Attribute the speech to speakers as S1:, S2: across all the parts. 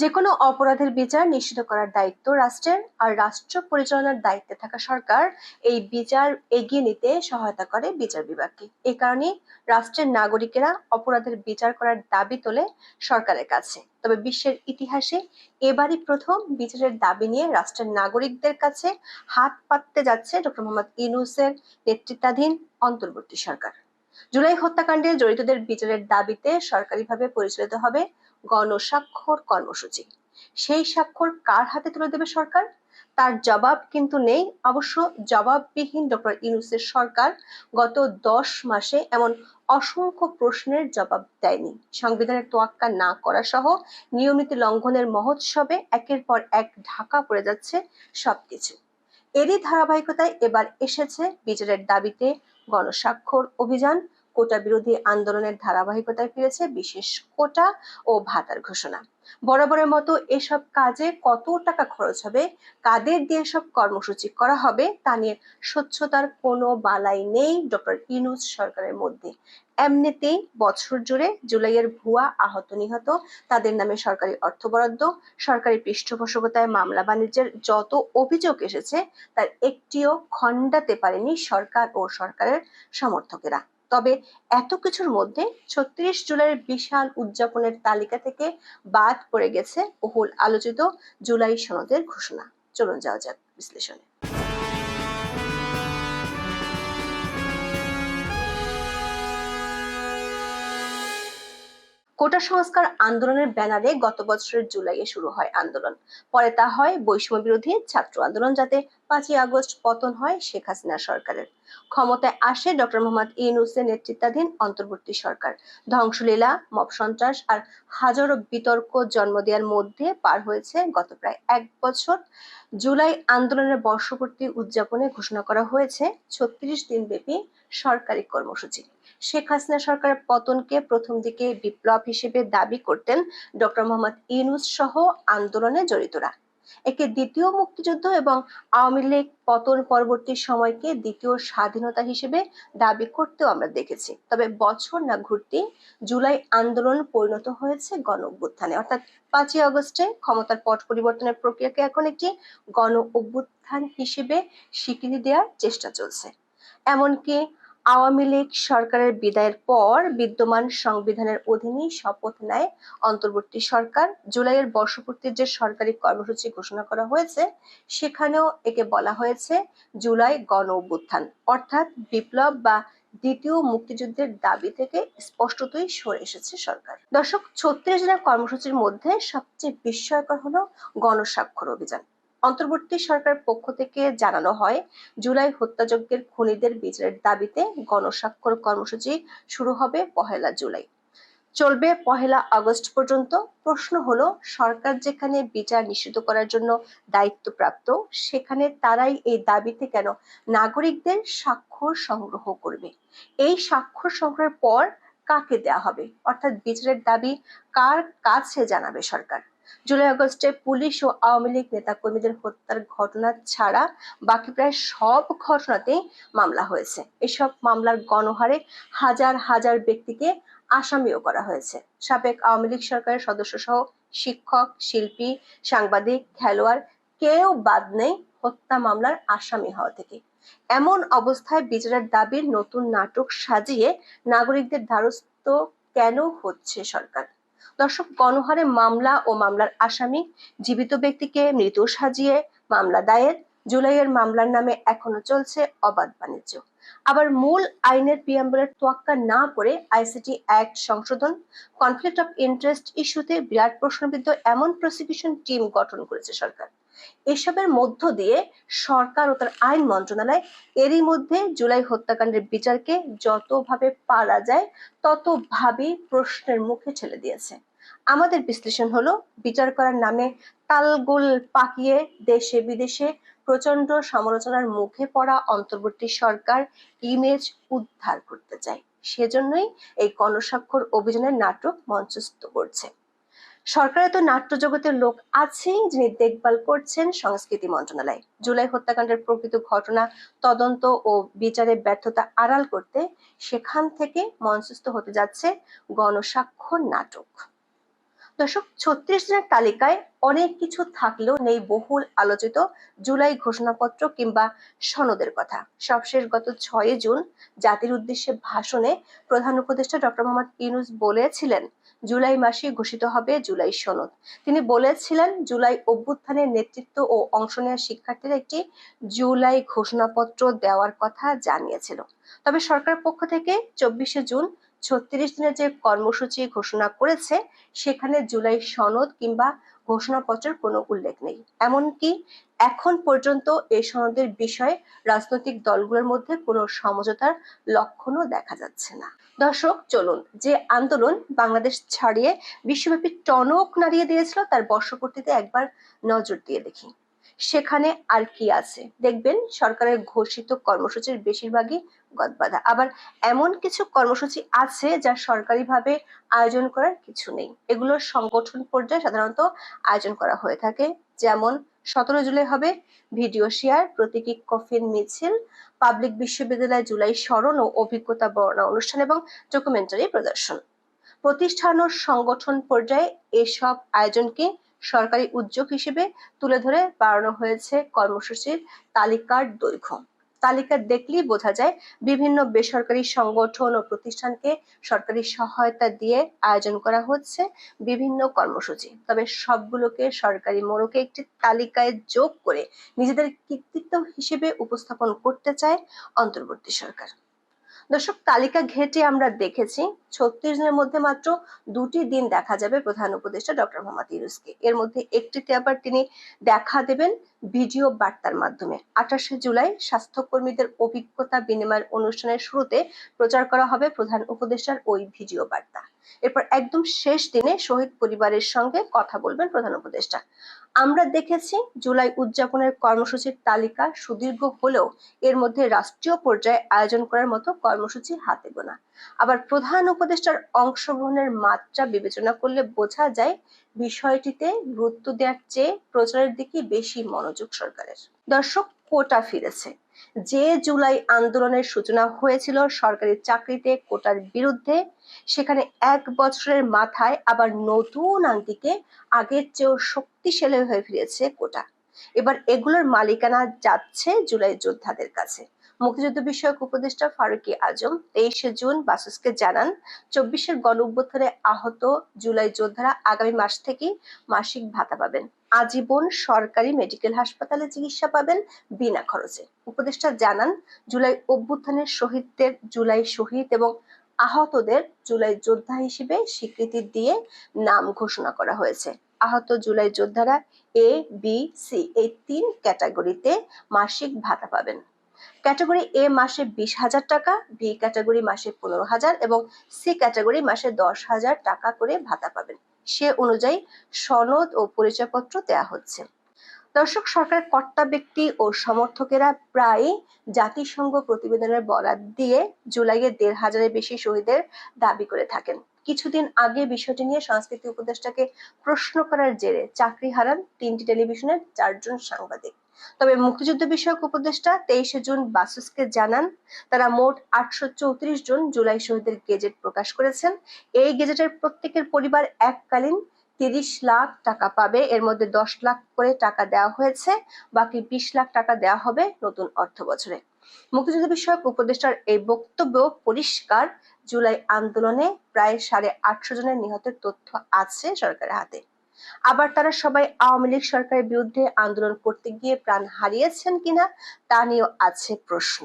S1: যে কোনো অপরাধের বিচার নিশ্চিত করার দায়িত্ব রাষ্ট্রের আর রাষ্ট্র পরিচালনার দায়িত্বে থাকা সরকার এই বিচার এগিয়ে নিতে সহায়তা করে বিচার বিভাগকে। এই কারণে রাষ্ট্রের নাগরিকেরা অপরাধের বিচার করার দাবি তোলে সরকারের কাছে। তবে বিশ্বের ইতিহাসে এবারই প্রথম বিচারের দাবি নিয়ে রাষ্ট্রের নাগরিকদের কাছে হাত পাততে যাচ্ছে ডক্টর মোহাম্মদ ইউনুসের নেতৃত্বাধীন অন্তর্বর্তী সরকার। জুলাই হত্যাকাণ্ডে জড়িতদের বিচারের দাবিতে সরকারিভাবে পরিচালিত হবে গণস্বাক্ষর কর্মসূচি। সেই স্বাক্ষর কার হাতে তুলে দেবে সরকার? তার জবাব কিন্তু নেই। অবশ্য জবাববিহীন ডক্টর ইউনুসের সরকার গত দশ মাসে এমন অসংখ্য প্রশ্নের জবাব দেয়নি। সংবিধানের তোয়াক্কা না করা সহ নিয়মিত লঙ্ঘনের মহোৎসবে একের পর এক ঢাকা পড়ে যাচ্ছে সবকিছু। এরই ধারাবাহিকতায় এবার এসেছে বিচারের দাবিতে গণস্বাক্ষর অভিযান। কোটা বিরোধী আন্দোলনের ধারাবাহিকতায় ফিরেছে বিশেষ কোটা ও ভাতার ঘোষণা। বরাবরের মতো এসব কাজে কত টাকা খরচ হবে, কাদের দিয়ে সব কর্মসূচি করা হবে, তা নিয়ে স্বচ্ছতার কোনো বালাই নেই ডক্টর ইনুজ সরকারের মধ্যে। এমনিতেই বছর জুড়ে জুলাইয়ের ভুয়া আহত নিহত, তাদের নামে সরকারি অর্থ বরাদ্দ, সরকারি পৃষ্ঠপোষকতায় মামলা বাণিজ্যের যত অভিযোগ এসেছে, তার একটিও খণ্ডাতে পারেনি সরকার ও সরকারের সমর্থকেরা। তবে এত কিছুর মধ্যে ছত্রিশ জুলাইয়ের বিশাল উদযাপনের তালিকা থেকে বাদ পড়ে গেছে বহুল আলোচিত জুলাই সনদের ঘোষণা। চলুন যাওয়া যাক বিশ্লেষণে। কোটা সংস্কার আন্দোলনের ব্যানারে গত বছরের জুলাইয়ে শুরু হয় আন্দোলন। পরে তা হয় বৈষম্য বিরোধী ছাত্র আন্দোলন যাতে পাঁচই আগস্ট পতন হয় শেখ হাসিনা সরকারের। ক্ষমতায় আসে ডক্টর মোহাম্মদ ইউনুসের নেতৃত্বাধীন অন্তর্বর্তী সরকার। ধ্বংসলীলা, মব সন্ত্রাস আর হাজারো বিতর্ক জন্ম দেওয়ার মধ্যে পার হয়েছে গত প্রায় এক বছর। জুলাই আন্দোলনের বর্ষপূর্তি উদযাপনে ঘোষণা করা হয়েছে ছত্রিশ দিন ব্যাপী সরকারি কর্মসূচি। শেখ হাসিনা সরকারের পতনকে প্রথম দিকে বিপ্লব হিসেবে দাবি করতেন ডক্টর মোহাম্মদ ইউনুস সহ আন্দোলনে জড়িতরা। একে দ্বিতীয় মুক্তিযুদ্ধ এবং আওয়ামী লীগ পতন পরবর্তী সময়কে দ্বিতীয় স্বাধীনতা হিসেবে দাবি করতেও আমরা দেখেছি। তবে বছর না ঘুরতে জুলাই আন্দোলন পরিণত হয়েছে গণ অভ্যুত্থানে অর্থাৎ পাঁচই আগস্টে ক্ষমতার পট পরিবর্তনের প্রক্রিয়াকে এখন একটি গণ অভ্যুত্থান হিসেবে স্বীকৃতি দেওয়ার চেষ্টা চলছে। এমনকি আওয়ামী লীগ সরকারের বিদায়ের পর বিদ্যমান সংবিধানের অধীনেই শপথ নেয় অন্তর্বর্তী সরকার। জুলাইয়ের বর্ষপূর্তির যে সরকারি কর্মসূচি ঘোষণা করা হয়েছে, সেখানেও একে বলা হয়েছে জুলাই গণ অভ্যুত্থান। অর্থাৎ বিপ্লব বা দ্বিতীয় মুক্তিযুদ্ধের দাবি থেকে স্পষ্টতই সরে এসেছে সরকার। দর্শক, ছত্রিশ দিনের কর্মসূচির মধ্যে সবচেয়ে বিস্ময়কর হলো গণস্বাক্ষর অভিযান। অন্তর্বর্তী সরকার পক্ষ থেকে জানানো হয়, জুলাই হত্যাযজ্ঞের খুনিদের বিচারের দাবিতে গণস্বাক্ষর কর্মসূচি শুরু হবে পহেলা জুলাই। চলবে পহেলা আগস্ট পর্যন্ত। প্রশ্ন হলো, সরকার যেখানে বিচার নিশ্চিত করার জন্য দায়িত্বপ্রাপ্ত, সেখানে তারাই এই দাবিতে কেন নাগরিকদের স্বাক্ষর সংগ্রহ করবে? এই স্বাক্ষর সংগ্রহের পর কাকে দেয়া হবে? অর্থাৎ বিচারের দাবি কার কাছে জানাবে সরকার? জুলাই আগস্টে পুলিশ ও আওয়ামী লীগ নেতাকর্মীদের হত্যার ঘটনা ছাড়া বাকি প্রায় সব ঘটনাতেই মামলা হয়েছে। এসব মামলার গণহারে হাজার হাজার ব্যক্তিকে আসামিও করা হয়েছে। সাবেক আওয়ামী লীগ সরকারের সদস্য সহ শিক্ষক, শিল্পী, সাংবাদিক, খেলোয়াড় কেউ বাদ নেই হত্যা মামলার আসামি হওয়া থেকে। এমন অবস্থায় বিচারের দাবির নতুন নাটক সাজিয়ে নাগরিকদের দ্বারস্থ কেন হচ্ছে সরকার? দর্শক, গণহারে মামলা ও মামলার আসামি জীবিত ব্যক্তিকে মৃত সাজিয়ে মামলা দায়ের। জুলাইয়ের মামলার নামে এখনও চলছে অবাধ বাণিজ্য। আবার মূল আইনের পিয়াম্বলের তোয়াক্কা না করে আইসিটি অ্যাক্ট সংশোধন। কনফ্লিক্ট অফ ইন্টারেস্ট ইস্যুতে বিরাট প্রশ্নবিদ্ধ এমন প্রসিকিউশন টিম গঠন করেছে সরকার। এসবের মধ্য দিয়ে সরকার ও তার আইন মন্ত্রণালয় এরই মধ্যে জুলাই হত্যাকাণ্ডের বিচারকে যতভাবে পারা যায় ততভাবেই প্রশ্নের মুখে ঠেলে দিয়েছে। আমাদের বিশ্লেষণ হলো, বিচার করার নামে তালগোল পাকিয়ে দেশে বিদেশে প্রচণ্ড সমালোচনার মুখে পড়া অন্তর্বর্তী সরকার ইমেজ উদ্ধার করতে চায়। সেজন্যই এই গণস্বাক্ষর অভিযানের নাটক মঞ্চস্থ করছে। সরকারের তো নাট্য জগতের লোক আছেই যিনি দেখভাল করছেন সংস্কৃতি মন্ত্রণালয়। জুলাই হত্যাকাণ্ডের প্রকৃত ঘটনা, তদন্ত ও বিচারে ব্যর্থতা আড়াল করতে সেখান থেকে মঞ্চস্থ হতে যাচ্ছে গণস্বাক্ষর নাটক। দর্শক, ছত্রিশ দিনের তালিকায় অনেক কিছু থাকলেও নেই বহুল আলোচিত জুলাই ঘোষণাপত্র কিংবা সনদের কথা। সবশেষ গত ছয় জুন জাতির উদ্দেশ্যে ভাষণে প্রধান উপদেষ্টা ডক্টর মোহাম্মদ ইউনুস বলেছিলেন জুলাই মাসে ঘোষিত হবে জুলাই সনদ। তিনি বলেছিলেন, জুলাই অভ্যুত্থানের নেতৃত্ব ও অংশ নেওয়া শিক্ষার্থীরা একটি জুলাই ঘোষণাপত্র দেওয়ার কথা জানিয়েছিল। তবে সরকার পক্ষ থেকে চব্বিশে জুন ছত্রিশ দিনের যে কর্মসূচি ঘোষণা করেছে, সেখানে জুলাই সনদ কিংবা ঘোষণাপত্রের কোনো উল্লেখ নেই। এমনকি এখন পর্যন্ত এই সনদের বিষয়ে রাজনৈতিক দলগুলোর মধ্যে কোনো সমঝোতার লক্ষণও দেখা যাচ্ছে না। দর্শক, চলুন যে আন্দোলন বাংলাদেশ ছাড়িয়ে বিশ্বব্যাপী টনক নাড়িয়ে দিয়েছিল তার বর্ষপূর্তিতে একবার নজর দিয়ে দেখি। সেখানে আর কি আছে? দেখবেন সরকারের ঘোষিত কর্মসূচির বেশিরভাগই গদবাধা আবার এমন কিছু কর্মসূচি আছে যা সরকারিভাবে আয়োজন করার কিছু নেই। এগুলো সংগঠন পর্যায়ে সাধারণত আয়োজন করা হয়ে থাকে। যেমন সতেরো জুলাই হবে ভিডিও শেয়ার, প্রতীকী কফিন মিছিল, পাবলিক বিশ্ববিদ্যালয় জুলাই স্মরণ ও অভিজ্ঞতা বর্ণনা অনুষ্ঠান এবং ডকুমেন্টারি প্রদর্শন। প্রতিষ্ঠান ও সংগঠন পর্যায়ে এসব আয়োজনকে সরকারি উদ্যোগ হিসেবে তুলে ধরে বাড়ানো হয়েছে কর্মসূচির তালিকার দৈর্ঘ্য। তালিকা দেখলেই বোঝা যায় বিভিন্ন বেসরকারি সংগঠন ও প্রতিষ্ঠানকে সরকারি সহায়তা দিয়ে আয়োজন করা হচ্ছে বিভিন্ন কর্মসূচি। তবে সবগুলোকে সরকারি মোড়কে একটি তালিকায় যোগ করে নিজেদের কৃতিত্ব হিসেবে উপস্থাপন করতে চায় অন্তর্বর্তী সরকার। দর্শক, তালিকা ঘেটে আমরা দেখেছি, ছত্রিশ দিনের মধ্যে মাত্র দুটি দিন দেখা যাবে প্রধান উপদেষ্টা ডক্টর মোহাম্মদ ইউনুসকে। এর মধ্যে একটিতে আবার তিনি দেখা দেবেন ভিডিও বার্তার মাধ্যমে। আঠাশে জুলাই স্বাস্থ্যকর্মীদের অভিজ্ঞতা বিনিময়ের অনুষ্ঠানের শুরুতে প্রচার করা হবে প্রধান উপদেষ্টার ওই ভিডিও বার্তা। এরপর একদম শেষ দিনে শহীদ পরিবারের সঙ্গে কথা বলবেন প্রধান উপদেষ্টা। আমরা দেখেছি জুলাই উদযাপনের কর্মসূচির তালিকা সুদীর্ঘ হলেও এর মধ্যে রাষ্ট্রীয় পর্যায়ে আয়োজন করার মতো কর্মসূচি হাতে গোনা। আবার প্রধান উপদেষ্টার অংশগ্রহণের মাত্রা বিবেচনা করলে বোঝা যায় বিষয়টিতে গুরুত্ব দেওয়ার চেয়ে প্রচারের দিকে বেশি মনোযোগ সরকারের। দর্শক কোটা ফিরেছে। যে জুলাই আন্দোলনের সূচনা হয়েছিল সরকারি চাকরিতে কোটার বিরুদ্ধে, সেখানে এক বছরের মাথায় আবার নতুন আঙ্গিকে আগের চেয়েও শক্তিশালী হয়ে ফিরেছে কোটা। এবার এগুলোর মালিকানা যাচ্ছে জুলাই যোদ্ধাদের কাছে। মুক্তিযুদ্ধ বিষয়ক উপদেষ্টা ফারুকি আজম তেইশে জুন বাসুসকে জানান, চব্বিশের গণ আহত জুলাই যোদ্ধারা আগামী মাস থেকে মাসিক ভাতা পাবেন। আজীবন সরকারি মেডিকেল হাসপাতালে চিকিৎসা পাবেন বিনা খরচে। উপদেষ্টা জানান, জুলাই অভ্যুত্থানের শহীদদের জুলাই শহীদ এবং আহতদের জুলাই যোদ্ধা হিসেবে স্বীকৃতি দিয়ে নাম ঘোষণা করা হয়েছে। আহত জুলাই যোদ্ধারা এ বি সি এই তিন ক্যাটাগরিতে মাসিক ভাতা পাবেন। ক্যাটাগরি এ মাসে বিশ হাজার টাকা বি ক্যাটাগরি মাসে পনেরো হাজার এবং সি ক্যাটাগরি মাসে দশ হাজার টাকা করে ভাতা পাবেন। সে অনুযায়ী সনদ ও পরিচয়পত্র দেয়া হচ্ছে। দর্শক সরকার কর্তা ব্যক্তি ও সমর্থকেরা প্রায় জাতিসংঘ প্রতিবেদনের বরাত দিয়ে জুলাইয়ে দেড় হাজারের বেশি শহীদের দাবি করে থাকেন। কিছুদিন আগে বিষয়টি নিয়ে সংস্কৃতি উপদেষ্টাকে প্রশ্ন করার জেরে চাকরি হারান তিনটি টেলিভিশনের চারজন সাংবাদিক। তবে মুক্তিযুদ্ধ বিষয়ক উপদেষ্টা তেইশে জুন বাসুসকে জানান, তারা মোট আটশো চৌত্রিশ জন জুলাই শহীদের গেজেট প্রকাশ করেছেন। এই গেজেটের প্রত্যেকের পরিবার এককালীন তিরিশ লাখ টাকা পাবে। এর মধ্যে দশ লাখ করে টাকা দেওয়া হয়েছে, বাকি বিশ লাখ টাকা দেওয়া হবে নতুন অর্থ বছরে। মুক্তিযুদ্ধ বিষয়ক উপদেষ্টার এই বক্তব্য পরিষ্কার। জুলাই আন্দোলনে প্রায় সাড়ে আটশো জনের নিহতের তথ্য আছে সরকারের হাতে। আবার তারা সবাই আওয়ামী লীগ সরকারের বিরুদ্ধে আন্দোলন করতে গিয়ে প্রাণ হারিয়েছেন কিনা তা নিয়েও আছে প্রশ্ন।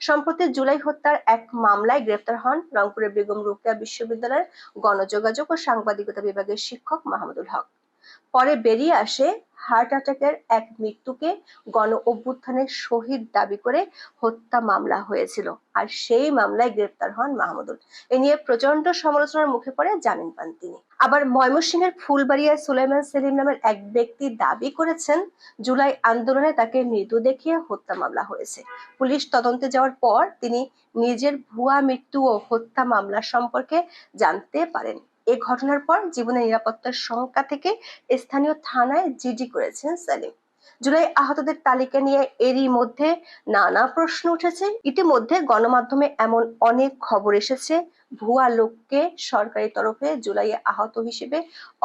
S1: সম্প্রতি জুলাই হত্যার এক মামলায় গ্রেফতার হন রংপুরের বেগম রোকেয়া বিশ্ববিদ্যালয়ের গণযোগাযোগ ও সাংবাদিকতা বিভাগের শিক্ষক মাহমুদুল হক। পরে বেরিয়ে আসে হার্ট অ্যাটাকের এক মৃত্যুকে গণ অভ্যুত্থানের শহীদ দাবি করে হত্যা মামলা হয়েছিল। আর সেই মামলায় গ্রেপ্তার হন মাহমুদুল। এ নিয়ে প্রচণ্ড সমালোচনার মুখে পড়ে জামিন পান তিনি। আবার ময়মনসিংহের ফুলবাড়িয়ায় সুলাইমান সেলিম নামের এক ব্যক্তি দাবি করেছেন, জুলাই আন্দোলনে তাকে মৃত্যু দেখিয়ে হত্যা মামলা হয়েছে। পুলিশ তদন্তে যাওয়ার পর তিনি নিজের ভুয়া মৃত্যু ও হত্যা মামলা সম্পর্কে জানতে পারেন। এ ঘটনার পর জীবনের নিরাপত্তার শঙ্কা থেকে স্থানীয় থানায় জিডি করেছেন সেলিম। জুলাই আহতদের তালিকা নিয়ে এরই মধ্যে নানা প্রশ্ন উঠেছে। ইতিমধ্যে গণমাধ্যমে এমন অনেক খবর এসেছে। ভুয়া লোককে সরকারি তরফে জুলাইয়ে আহত হিসেবে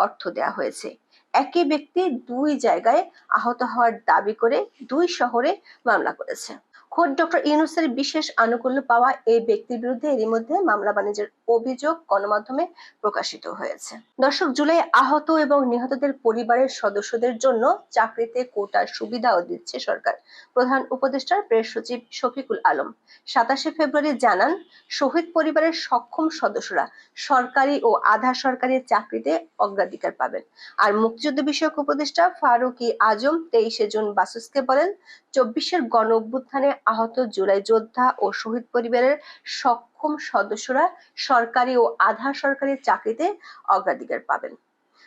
S1: অর্থ দেওয়া হয়েছে। একই ব্যক্তি দুই জায়গায় আহত হওয়ার দাবি করে দুই শহরে মামলা করেছে। খোদ ডক্টর ইউনুসের বিশেষ আনুকূল্য পাওয়া এই ব্যক্তির বিরুদ্ধে এরই মধ্যে মামলা বাণিজ্যের অভিযোগ গণমাধ্যমে প্রকাশিত হয়েছে। দর্শক, জুলাই আহত এবং নিহতদের পরিবারের সদস্যদের জন্য চাকরিতে কোটার সুবিধাও দিচ্ছে সরকার। প্রধান উপদেষ্টার প্রেস সচিব শফিকুল আলম। সাতাশে ফেব্রুয়ারি জানান, শহীদ পরিবারের সক্ষম সদস্যরা সরকারি ও আধা সরকারি চাকরিতে অগ্রাধিকার পাবেন। আর মুক্তিযুদ্ধ বিষয়ক উপদেষ্টা ফারুকি আজম তেইশে জুন বাসুসকে বলেন চব্বিশের গণ অভ্যুত্থানে আহত জুলাই যোদ্ধা ও শহীদ পরিবারের সক্ষম সদস্যরা সরকারি ও আধা সরকারি চাকরিতে অগ্রাধিকার পাবেন।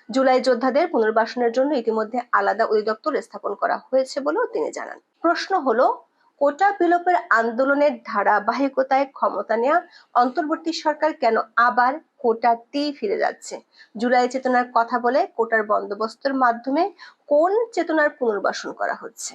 S1: জুলাই যোদ্ধাদের পুনর্বাসনের জন্য ইতিমধ্যে আলাদা অধিদপ্তর স্থাপন করা হয়েছে বলেও তিনি জানান। প্রশ্ন হলো, কোটা বিলোপের আন্দোলনের ধারাবাহিকতায় ক্ষমতা নেওয়া অন্তর্বর্তী সরকার কেন আবার কোটাতেই ফিরে যাচ্ছে? জুলাই চেতনার কথা বলে কোটার বন্দোবস্তের মাধ্যমে কোন চেতনার পুনর্বাসন করা হচ্ছে?